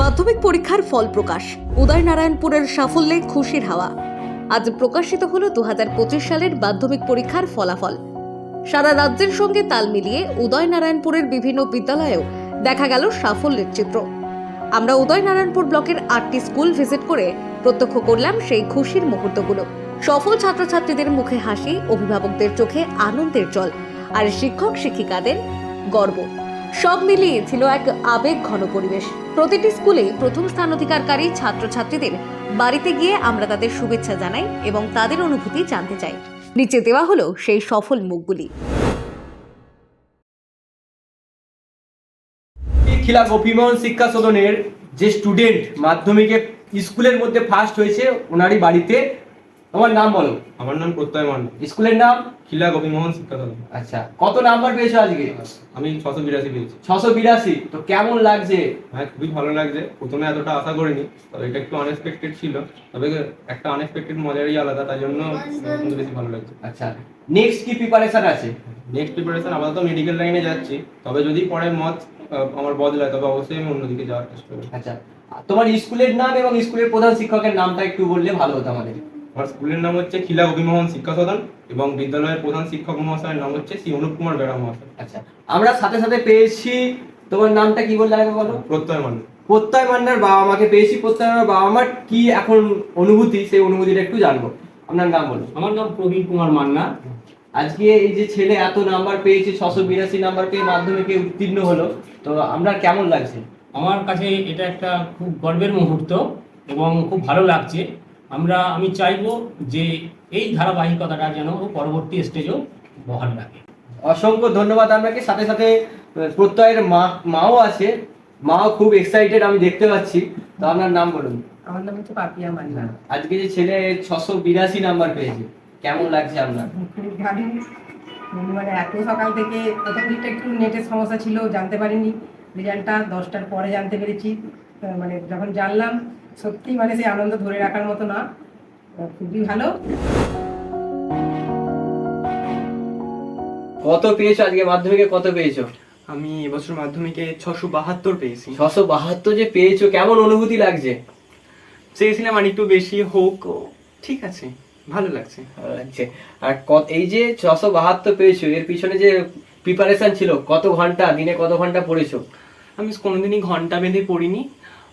মাধ্যমিক পরীক্ষার ফল প্রকাশ। উদয়নারায়ণপুরের সাফল্যে খুশির হাওয়া। আজ প্রকাশিত হলো পঁচিশ সালের মাধ্যমিক পরীক্ষার ফলাফল। সারা রাজ্যের সঙ্গে তাল মিলিয়ে উদয়নারায়ণপুরের বিভিন্ন বিদ্যালয়েও দেখা গেল সাফল্যের চিত্র। আমরা উদয়নারায়ণপুর ব্লকের আটটি স্কুল ভিজিট করে প্রত্যক্ষ করলাম সেই খুশির মুহূর্তগুলো। সফল ছাত্রছাত্রীদের মুখে হাসি, অভিভাবকদের চোখে আনন্দের জল, আর শিক্ষক শিক্ষিকাদের গর্ব। সব মিলিয়ে ছিল এক আবেগ ঘন পরিবেশ। প্রতিটি স্কুলে প্রথম স্থান অধিকারকারী ছাত্রছাত্রীদের বাড়িতে গিয়ে আমরা তাদের শুভেচ্ছা জানাই এবং তাদের অনুভূতি জানতে চাই। নিচে দেওয়া হলো সেই সফল মুখগুলি। খিলা গোপীমোহন শিক্ষা সদনের যে স্টুডেন্ট মাধ্যমিকে স্কুলের মধ্যে ফার্স্ট হয়েছে, ওনারই বাড়িতে তোমার নাম বলো। আমার নাম প্রত্যয় মান্না স্কুলের নাম? খিলা গোপীমোহন শিক্ষা সদন আচ্ছা কত নাম্বার পেয়েছ আজকে? আমি ছশো বিরাশি পেয়েছি। ছশো বিরাশি তো কেমন লাগছে? হ্যাঁ খুবই ভালো লাগছে। প্রথমে এতটা আশা করিনি তবে এটা একটু আনএক্সপেক্টেড ছিল। তবে একটা আনএক্সপেক্টেড মজারই আলাদা তাই জন্য বেশি ভালো লাগছে। আচ্ছা নেক্সট কি প্রিপারেশন আছে? নেক্সট প্রিপারেশন আপাতত মেডিকেল লাইনে যাচ্ছি। তবে যদি পরে মত আমার বদলায় তবে অবশ্যই আমি অন্যদিকে যাওয়ার চেষ্টা করব। আচ্ছা তোমার স্কুলের নাম এবং স্কুলের প্রধান শিক্ষকের নামটা একটু বললে ভালো হতো আমাদের। আমার স্কুলের নাম হচ্ছে খিলা গোপীমোহন শিক্ষা সদন এবং বিদ্যালয়ের প্রধান শিক্ষক মহাশয়ের নাম হচ্ছে শ্রী অনুপ কুমার বেড়া মহাশয়। আচ্ছা আমরা সাথে সাথে পেয়েছি তোমার নামটা কি বললে আগে বলো? প্রত্যয় মান্না প্রত্যয় মান্নার বাবা মাকে পেয়েছি প্রত্যয় মান্নার বাবা মার কি এখন অনুভূতি? সেই অনুভূতিটা একটু জানব। আপনার নাম বলুন আমার নাম প্রবীণ কুমার মান্না। আজকে এই যে ছেলে এত নাম্বার পেয়েছে ছশো বিরাশি নাম্বার পেয়ে মাধ্যমিকে উত্তীর্ণ হলো তো আমরা কেমন লাগছে? আমার কাছে এটা একটা খুব গর্বের মুহূর্ত এবং খুব ভালো লাগছে। আমরা আমি চাইব যে এই ধারাবাহিকতাটা যেন ও পরবর্তী স্টেজেও বহাল রাখে। অসংখ্য ধন্যবাদ আপনাকে। সাথে সাথে প্রত্যয়ের মা মাও আছে। মাও খুব এক্সাইটেড আমি দেখতে পাচ্ছি। তো আপনার নাম বলুন। আমার নাম হচ্ছে পাপিয়া মান্না। আজকে যে ছেলে ছশো বিরাশি নাম্বার পেয়েছে কেমন লাগছে আপনার? মানে এত সকাল থেকে ততক্ষণটা একটু নেটের সমস্যা ছিল জানতে পারিনি। রেজাল্টটা দশটার পরে জানতে পেরেছি। মানে যখন জানলাম সত্যি মানে সেই আনন্দ ধরে রাখার মতো না। খুবই ভালো। কত পেয়েছ আজকে মাধ্যমিকে? কত পেয়েছ? আমি এবছর মাধ্যমিকে ছশো বাহাত্তর পেয়েছি। ছশো বাহাত্তর যে পেয়েছ কেমন অনুভূতি লাগছে? চেয়েছিলাম আর একটু বেশি হোক ও, ঠিক আছে ভালো লাগছে। ভালো লাগছে আর কত এই যে ছশো বাহাত্তর পেয়েছ এর পিছনে যে প্রিপারেশন ছিল কত ঘণ্টা দিনে কত ঘণ্টা পড়েছো? আমি কোনোদিনই ঘণ্টা বেঁধে পড়িনি।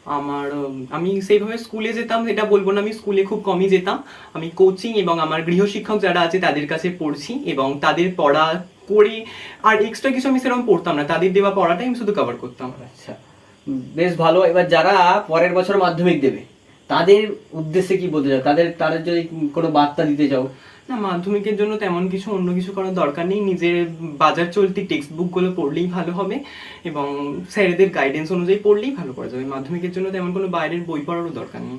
আমার আমি সেইভাবে স্কুলে যেতাম, এটা বলব না, আমি স্কুলে খুব কমই যেতাম। আমি কোচিং এবং আমার গৃহশিক্ষক যারা আছে, তাদের কাছে পড়ছি এবং তাদের পড়া করে আর এক্সট্রা কিছু আমি সেরকম পড়তাম না। তাদের দেওয়া পড়াটাই আমি শুধু কভার করতাম। আচ্ছা। বেশ ভালো। এবার যারা পরের বছর মাধ্যমিক দেবে, তাদের উদ্দেশ্যে কি বলতে চাও? তাদের তাদের যদি কোনো বার্তা দিতে চাও। না মাধ্যমিকের জন্য তেমন কিছু অন্য কিছু করার দরকার নেই। নিজের বাজার চলতি টেক্সট বুকগুলো পড়লেই ভালো হবে এবং স্যারেদের গাইডেন্স অনুযায়ী পড়লেই ভালো করা যাবে। মাধ্যমিকের জন্য তেমন কোনো বাইরের বই পড়ারও দরকার নেই।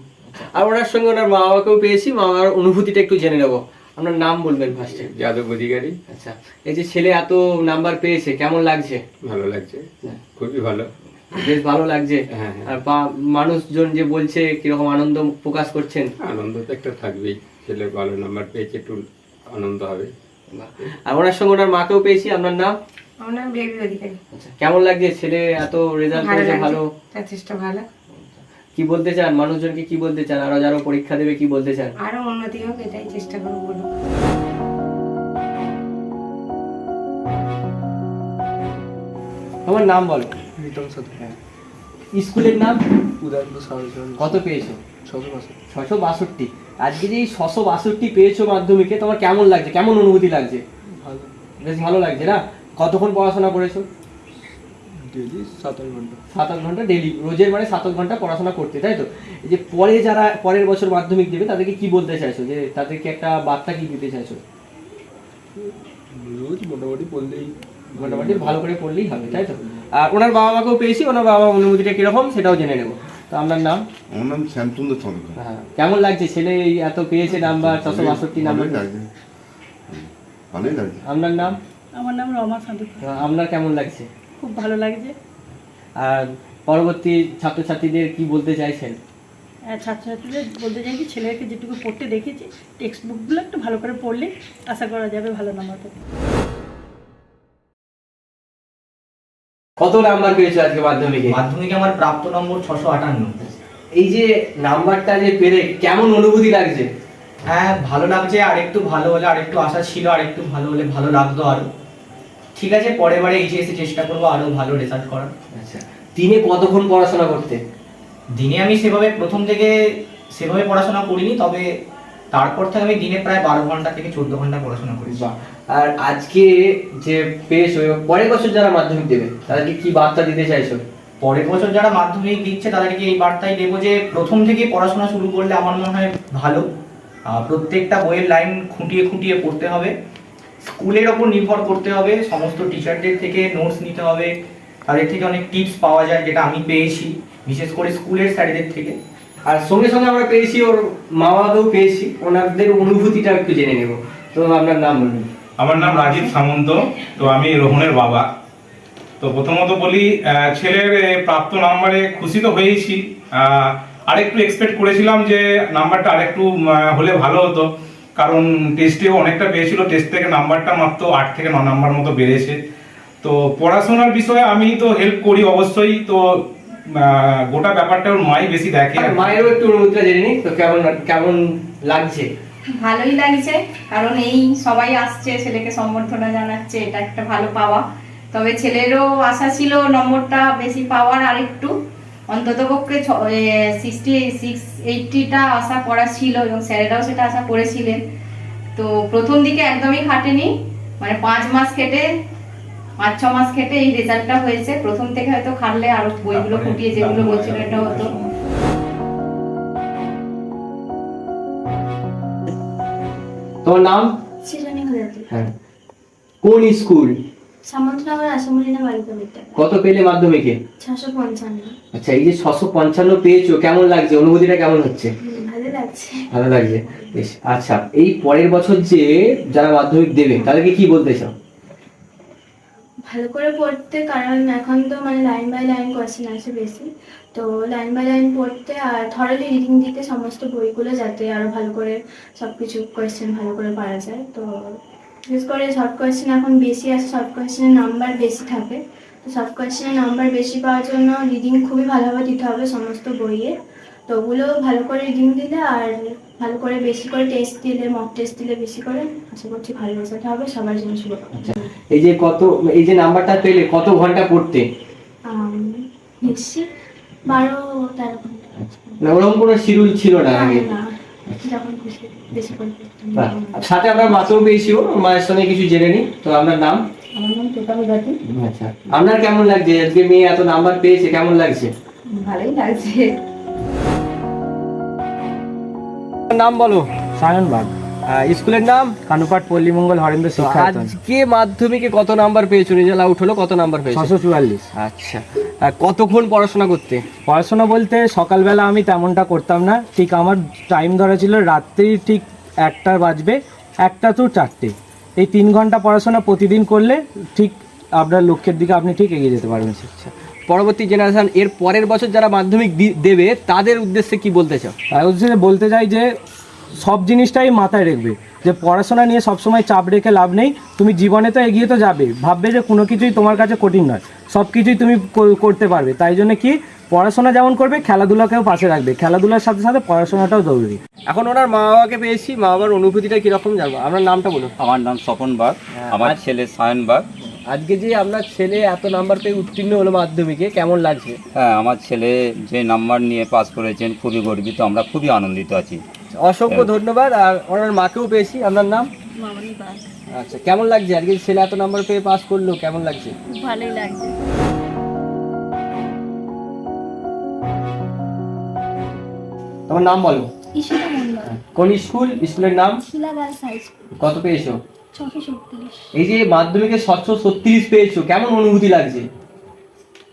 আর ওনার সঙ্গে ওনার মা বাবাকেও পেয়েছি। মা বাবার অনুভূতিটা একটু জেনে নেব। আপনার নাম বলবেন ফার্স্টে যাদব অধিকারী। আচ্ছা এই যে ছেলে এত নাম্বার পেয়েছে কেমন লাগছে? ভালো লাগছে। খুবই ভালো। বেশ ভালো লাগছে। হ্যাঁ, হ্যাঁ। আর বা- মানুষজন যে বলছে কীরকম আনন্দ প্রকাশ করছেন? আনন্দ তো একটা থাকবেই। ছেলে ভালো নাম্বার পেয়েছে একটু আনন্দ হবে। আর ওনার সঙ্গে ওনার মাকেও পেয়েছি আপনার নাম? আমার নাম বেবি অধিকারী। আচ্ছা কেমন লাগছে ছেলে? এত রেজাল্ট করেছে ভালো? যথেষ্ট ভালো। কি বলতে চান? মানুষজনকে কি বলতে চান? আরও যারা পরীক্ষা দেবে কি বলতে চান? আরও উন্নতি হোক এটাই চেষ্টা করব বলব তোমার নাম বলো। রিতম সাধু। স্কুলের নাম? উদয়পুর সরজন কত পেয়েছ? ছশো বছর ছশো বাষট্টি। আজকে যে এই ছশো বাষট্টি পেয়েছ মাধ্যমিকে তোমার কেমন লাগছে? কেমন অনুভূতি লাগছে? ভালো। বেশ ভালো লাগছে না? কতক্ষণ পড়াশোনা করেছ? ডেলি সাত আট ঘণ্টা। সাত আট ঘণ্টা ডেলি রোজের মানে সাত আট ঘণ্টা পড়াশোনা করতে তাই তো? এই যে পরে যারা পরের বছর মাধ্যমিক দেবে তাদেরকে কি বলতে চাইছো? যে তাদেরকে একটা বার্তা কি দিতে চাইছো? রোজ মোটামুটি পড়লেই মোটামুটি ভালো করে পড়লেই হবে তাই তো? আর ওনার বাবা মাকেও পেয়েছি ওনার বাবা মা অনুভূতিটা কীরকম সেটাও জেনে নেব। তো আপনার নাম? আমার নাম শ্যামচন্দ্র সরকার হ্যাঁ কেমন লাগছে? ছেলে এই এত পেয়েছে নাম্বার ছশো বাষট্টি নাম্বার। লাগছে। ভালোই লাগছে। আপনার নাম? আমার নাম রমা সাধু। আপনার কেমন লাগছে? খুব ভালো লাগছে। আর পরবর্তী ছাত্রছাত্রীদের কি বলতে চাইছেন? ছাত্রছাত্রীদের বলতে চাই কি ছেলেকে যেটুকু পড়তে দেখেছি টেক্সট বুকগুলো একটু ভালো করে পড়লে আশা করা যাবে ভালো নাম্বার পাবে। কত নাম্বার পেয়েছ আজকে মাধ্যমিকে? মাধ্যমিকে আমার প্রাপ্ত নম্বর ছশো আটান্ন। এই যে নাম্বারটা যে পেরে কেমন অনুভূতি লাগছে? হ্যাঁ ভালো লাগছে আর একটু ভালো হলে আর একটু আশা ছিল আর একটু ভালো হলে ভালো লাগতো আরও। ঠিক আছে পরের বারে এইচএসসি চেষ্টা করব আরও ভালো রেজাল্ট করার। আচ্ছা দিনে কতক্ষণ পড়াশোনা করতে? দিনে আমি সেভাবে প্রথম থেকে সেভাবে পড়াশোনা করিনি তবে তারপর থেকে আমি দিনে প্রায় বারো ঘণ্টা থেকে চোদ্দ ঘণ্টা পড়াশোনা করি। আর আজকে যে পেয়েছ হয়ে পরের বছর যারা মাধ্যমিক দেবে তাদেরকে কি বার্তা দিতে চাইছো? পরের বছর যারা মাধ্যমিক দিচ্ছে তাদেরকে এই বার্তাই দেবো যে প্রথম থেকে পড়াশোনা শুরু করলে আমার মনে হয় ভালো। প্রত্যেকটা বইয়ের লাইন খুঁটিয়ে খুঁটিয়ে পড়তে হবে। স্কুলের ওপর নির্ভর করতে হবে। সমস্ত টিচারদের থেকে নোটস নিতে হবে। তাদের থেকে অনেক টিপস পাওয়া যায় যেটা আমি পেয়েছি বিশেষ করে স্কুলের স্যারেদের থেকে। আর সঙ্গে সঙ্গে আমরা পেয়েছি ওর মা বাবাকেও পেয়েছি। ওনাদের অনুভূতিটা একটু জেনে নেব। তো আপনার নাম বলুন। আমার নাম রাজীব সামন্ত। তো আমি রোহনের বাবা। তো প্রথমত বলি ছেলের প্রাপ্ত নাম্বারে খুশি তো আহ, আরেকটু এক্সপেক্ট করেছিলাম যে নাম্বারটা আরেকটু হলে ভালো হতো। কারণ টেস্টেও অনেকটা পেয়েছিল। টেস্ট থেকে নাম্বারটা মাত্র আট থেকে ন নাম্বার মতো বেড়েছে। তো পড়াশোনার বিষয়ে আমি তো হেল্প করি অবশ্যই। তো গোটা ব্যাপারটা ওর মাই বেশি দেখে আর মায়েরও একটু অনুভূতিটা জেনে নিই তো কেমন কেমন লাগছে? ভালোই লাগছে কারণ এই সবাই আসছে ছেলেকে সম্বর্ধনা জানাচ্ছে এটা একটা ভালো পাওয়া। তবে ছেলেরও আশা ছিল নম্বরটা বেশি পাওয়ার আরেকটু। অন্তত পক্ষে সিক্সটি সিক্স এইটটিটা আশা করা ছিল এবং স্যারেরাও সেটা আশা করেছিলেন। তো প্রথম দিকে একদমই খাটেনি মানে পাঁচ মাস খেটে পাঁচ ছ মাস খেটে এই রেজাল্টটা হয়েছে। প্রথম থেকে হয়তো খাটলে আরও বইগুলো খুঁটিয়ে যেগুলো বলছিল এটা হতো। তোমার নাম? সৃজনী হ্যাঁ। কোন স্কুল? সামন্তনগর আসামুলিনা বালিকা বিদ্যালয় কত পেলে মাধ্যমিকে? ছশো পঞ্চান্ন। আচ্ছা এই যে ছশো পঞ্চান্ন পেয়েছ কেমন লাগছে? অনুভূতিটা কেমন হচ্ছে? ভালো লাগছে। ভালো লাগছে। বেশ আচ্ছা এই পরের বছর যে যারা মাধ্যমিক দেবে তাদেরকে কি বলতে চাও? ভালো করে পড়তে, কারণ এখন তো মানে লাইন বাই লাইন কোয়েশ্চেন আছে বেশি। তো লাইন বাই লাইন পড়তে আর থরলি রিডিং দিতে সমস্ত বইগুলো যাতে আরও ভালো করে সব কিছু কোয়েশ্চেন ভালো করে পারা যায়। তো বিশেষ করে শর্ট কোয়েশ্চেন এখন বেশি আছে শর্ট কোয়েশ্চেনের নাম্বার বেশি থাকে। তো শর্ট কোয়েশ্চেনের নাম্বার বেশি পাওয়ার জন্য রিডিং খুবই ভালোভাবে দিতে হবে সমস্ত বইয়ে। তো ওগুলো ভালো করে রিডিং দিলে আর ভালো করে বেশি করে টেস্ট দিলে মক টেস্ট দিলে বেশি করে আশা করছি ভালো রেজাল্ট হবে সবার জন্য শুভ এই যে কত এই যে নাম্বারটা পেলে কত ঘণ্টা পড়তে? দেখছি বারো তেরো ঘণ্টা। না ওরকম কোনো শিডিউল ছিল না আগে? না, যখন খুশি বেশি বাহ। সাথে আমরা মাকেও পেয়েছি ওর মায়ের সঙ্গে কিছু জেনে নিই তো আপনার নাম? আমার নাম তোতামি গাতি আচ্ছা। আপনার কেমন লাগছে? আজকে মেয়ে এত নাম্বার পেয়েছে কেমন লাগছে? ভালোই লাগছে। নাম বলো? সায়নবাগ স্কুলের নাম? কানুপাট পল্লীমঙ্গল হরেন্দ্র শিক্ষায়তন আজকে মাধ্যমিকে কত নাম্বার পেয়েছ? রেজাল্ট আউট হলো কত নাম্বার পেয়েছ? ছশো চুয়াল্লিশ। আচ্ছা। কতক্ষণ পড়াশোনা করতে? পড়াশোনা বলতে সকালবেলা আমি তেমনটা করতাম না। ঠিক আমার টাইম ধরা ছিল রাত্রি ঠিক একটা বাজবে একটা টু চারটে। এই তিন ঘণ্টা পড়াশোনা প্রতিদিন করলে ঠিক আপনার লক্ষ্যের দিকে আপনি ঠিক এগিয়ে যেতে পারবেন। আচ্ছা। পরবর্তী জেনারেশন এর পরের বছর যারা মাধ্যমিক দি- দেবে তাদের উদ্দেশ্যে কি বলতে চাও? তাই হচ্ছে যে বলতে চাই যে সব জিনিসটাই মাথায় রাখবে। যে পড়াশোনা নিয়ে সবসময় চাপ রেখে লাভ নেই তুমি জীবনে তো এগিয়ে তো যাবে। ভাববে যে কোনো কিছুই তোমার কাছে কঠিন নয়। সব কিছুই তুমি কর- করতে পারবে। তাই জন্য কি পড়াশোনা যেমন করবে খেলাধুলাকেও পাশে রাখবে। খেলাধুলার সাথে সাথে পড়াশোনাটাও জরুরি। এখন ওনার মা বাবাকে পেয়েছি। মা বাবার অনুভূতিটা কীরকম জানব? আপনার নামটা বলুন। আমার নাম স্বপন বাগ। আমার ছেলে সায়ন বাগ। আজকে যে আপনার ছেলে এত নাম্বার পেয়ে উত্তীর্ণ হলো মাধ্যমিকে কেমন লাগছে? হ্যাঁ আমার ছেলে যে নাম্বার নিয়ে পাস করেছেন খুবই গর্বিত আমরা খুবই আনন্দিত আছি। অসংখ্য ধন্যবাদ আর ওনার মাকেও পেয়েছি আপনার নাম? আচ্ছা কেমন লাগছে? আজকে ছেলে এত নাম্বার পেয়ে পাস করল কেমন লাগছে? ভালোই লাগছে। তোমার নাম বলো। কোন স্কুল? স্কুলের নাম? কত পেয়েছ? এই যে মাধ্যমিকে সাতশো ছত্রিশ পেয়েছ কেমন অনুভূতি লাগছে?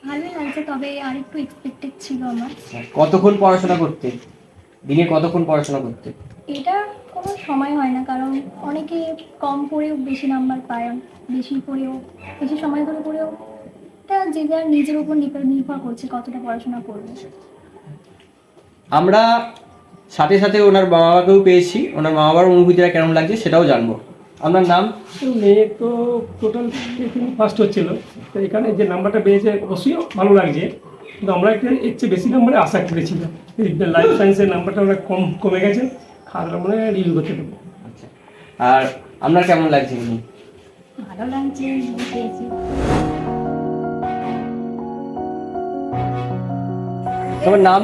ভালোই লাগছে তবে আরেকটু এক্সপেক্টেড ছিল আমার। কতক্ষণ পড়াশোনা করতে? দিনে কতক্ষণ পড়াশোনা করতে? এটা কোনো সময় হয় না কারণ অনেকে কম পড়েও বেশি নাম্বার পায় বেশি পড়েও বেশি সময় ধরে পড়েও এটা যে যার নিজের উপর নির্ভর নির্ভর করছে কতটা পড়াশোনা করবে। আমরা সাথে সাথে ওনার মা বাবাকেও পেয়েছি ওনার মা বাবার অনুভূতিটা কেমন লাগছে সেটাও জানব। আপনার নাম? মেয়ে তো টোটাল ফার্স্ট হচ্ছিল। তো এখানে যে নাম্বারটা পেয়েছে অবশ্যই ভালো লাগছে। কিন্তু আমরা একটা এর চেয়ে বেশি নাম্বারে আশা করেছিলাম। লাইফ সায়েন্সের নাম্বারটা আমরা কম কমে গেছে। খারাপ মনে রিভিউ করতে দেবো আর আপনার কেমন লাগছে ভালো লাগছে তোমার নাম?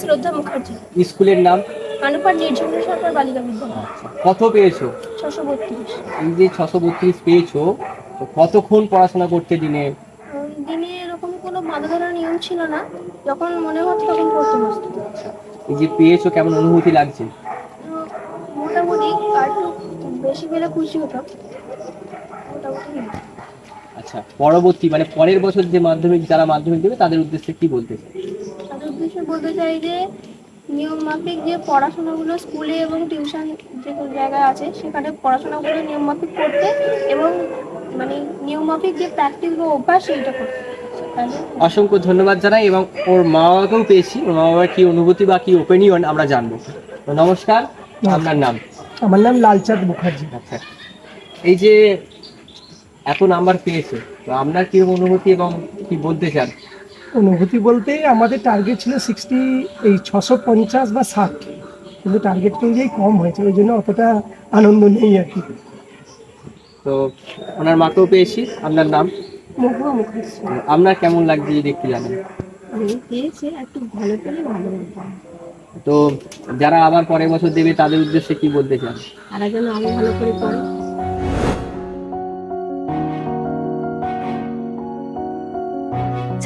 শ্রদ্ধা মুখার্জি। স্কুলের নাম? আনুপার নির্ঝর সরকার বালিকা বিদ্যালয় কত পেয়েছ? ছশো বত্রিশ। এই যে ছশো বত্রিশ পেয়েছ তো কতক্ষণ পড়াশোনা করতে দিনে? দিনে এরকম কোনো বাধা ধরার নিয়ম ছিল না। যখন মনে হতো তখন পড়তে বসতো এই যে পেয়েছ কেমন অনুভূতি লাগছে? মোটামুটি আর একটু বেশি পেলে খুশি হতাম। মোটামুটি আচ্ছা পরবর্তী মানে পরের বছর যে মাধ্যমিক যারা মাধ্যমিক দেবে তাদের উদ্দেশ্যে কি বলতে চাই? তাদের উদ্দেশ্যে বলতে চাই যে নিয়ম মাফিক যে পড়াশোনাগুলো স্কুলে এবং টিউশন যে কোনো জায়গায় আছে সেখানে পড়াশোনাগুলো নিয়ম মাফিক করতে এবং মানে নিয়ম মাফিক যে প্র্যাকটিস বা অভ্যাস সেইটা করতে। অসংখ্য ধন্যবাদ জানাই এবং ওর মা বাবাকেও পেয়েছি। ওর মা বাবার কি অনুভূতি বা কি ওপিনিয়ন আমরা জানব? তো নমস্কার আপনার নাম? আমার নাম লালচাঁদ মুখার্জি। আচ্ছা। এই যে এত নাম্বার পেয়েছে তো আপনার কি অনুভূতি এবং কি বলতে চান? অনুভূতি বলতে আমাদের টার্গেট ছিল সিক্সটি এই ছশো পঞ্চাশ বা ষাট। কিন্তু টার্গেট অনুযায়ী কম হয়েছে ওই জন্য অতটা আনন্দ নেই আর কি। তো ওনার মাকেও পেয়েছি আপনার নাম? আপনার কেমন লাগছে যদি একটু জানেন। আমি তো যারা আবার পরের বছর দেবে তাদের উদ্দেশ্যে কি বলতে চান? তারা যেন আরও ভালো করে পড়ে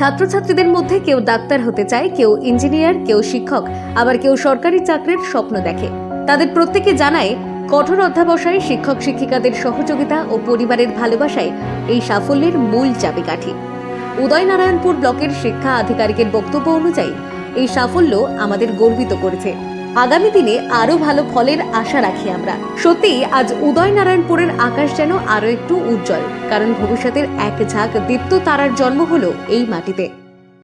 ছাত্রছাত্রীদের মধ্যে কেউ ডাক্তার হতে চায়, কেউ ইঞ্জিনিয়ার, কেউ শিক্ষক, আবার কেউ সরকারি চাকরির স্বপ্ন দেখে। তাদের প্রত্যেকে জানায়, কঠোর অধ্যাবসায় শিক্ষক, শিক্ষিকাদের সহযোগিতা ও পরিবারের ভালোবাসায় এই সাফল্যের মূল চাবিকাঠি। উদয়নারায়ণপুর ব্লকের শিক্ষা আধিকারিকের বক্তব্য অনুযায়ী, এই সাফল্য আমাদের গর্বিত করেছে। আগামী দিনে আরও ভালো ফলের আশা রাখি আমরা। সত্যি আজ উদয়নারায়ণপুরের আকাশ যেন আরও একটু উজ্জ্বল, কারণ ভবিষ্যতের এক ঝাঁক দীপ্ত তারার জন্ম হলো এই মাটিতে।